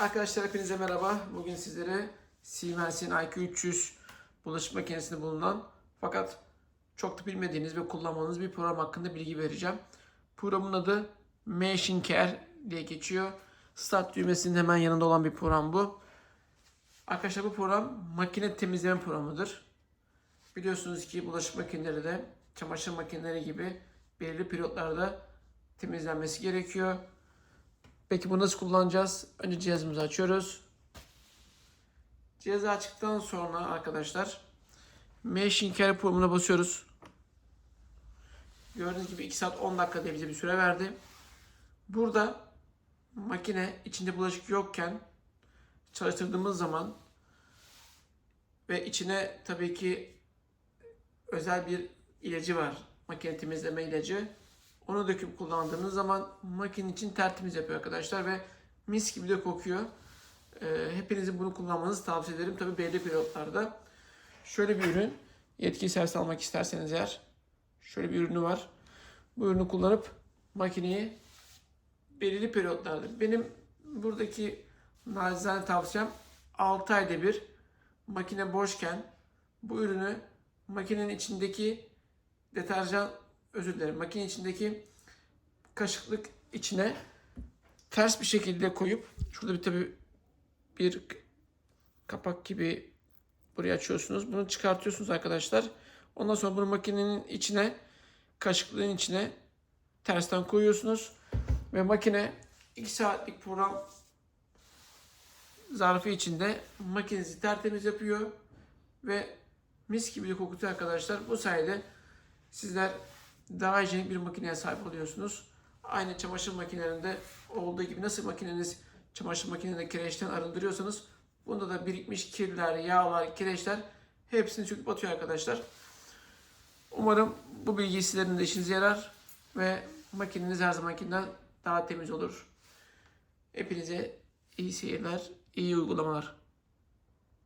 Arkadaşlar hepinize merhaba. Bugün sizlere Siemens'in IQ300 bulaşık makinesinde bulunan fakat çok da bilmediğiniz ve kullanmanız bir program hakkında bilgi vereceğim. Programın adı Machine Care diye geçiyor. Start düğmesinin hemen yanında olan bir program bu. Arkadaşlar bu program makine temizleme programıdır. Biliyorsunuz ki bulaşık makineleri de çamaşır makineleri gibi belirli periyotlarda temizlenmesi gerekiyor. Peki bunu nasıl kullanacağız? Önce cihazımızı açıyoruz. Cihazı açtıktan sonra arkadaşlar Machine Care programına basıyoruz. Gördüğünüz gibi 2 saat 10 dakika diye bize bir süre verdi. Burada makine içinde bulaşık yokken çalıştırdığımız zaman ve içine tabii ki özel bir ilacı var. Makine temizleme ilacı. Onu döküp kullandığınız zaman makine için tertemiz yapıyor arkadaşlar ve mis gibi de kokuyor. Ee, hepinizin bunu kullanmanızı tavsiye ederim. Tabii belli periyotlarda. Şöyle bir ürün. Yetkili servis almak isterseniz eğer. Şöyle bir ürünü var. Bu ürünü kullanıp makineyi belirli periyotlarda. Benim buradaki nacizane tavsiyem 6 ayda bir makine boşken bu ürünü makinenin içindeki deterjan özür dilerim makine içindeki kaşıklık içine ters bir şekilde koyup şurada bir tabi bir kapak gibi buraya açıyorsunuz. Bunu çıkartıyorsunuz arkadaşlar. Ondan sonra bunu makinenin içine kaşıklığın içine tersten koyuyorsunuz ve makine 2 saatlik program zarfı içinde makinenizi tertemiz yapıyor ve mis gibi de kokutuyor arkadaşlar. Bu sayede sizler daha hijyenik bir makineye sahip oluyorsunuz. Aynı çamaşır makinelerinde olduğu gibi nasıl makineniz çamaşır makinelerinde kireçten arındırıyorsanız bunda da birikmiş kirler, yağlar, kireçler hepsini söküp atıyor arkadaşlar. Umarım bu bilgi sizlerin de işinize yarar ve makineniz her zamankinden daha temiz olur. Hepinize iyi seyirler, iyi uygulamalar.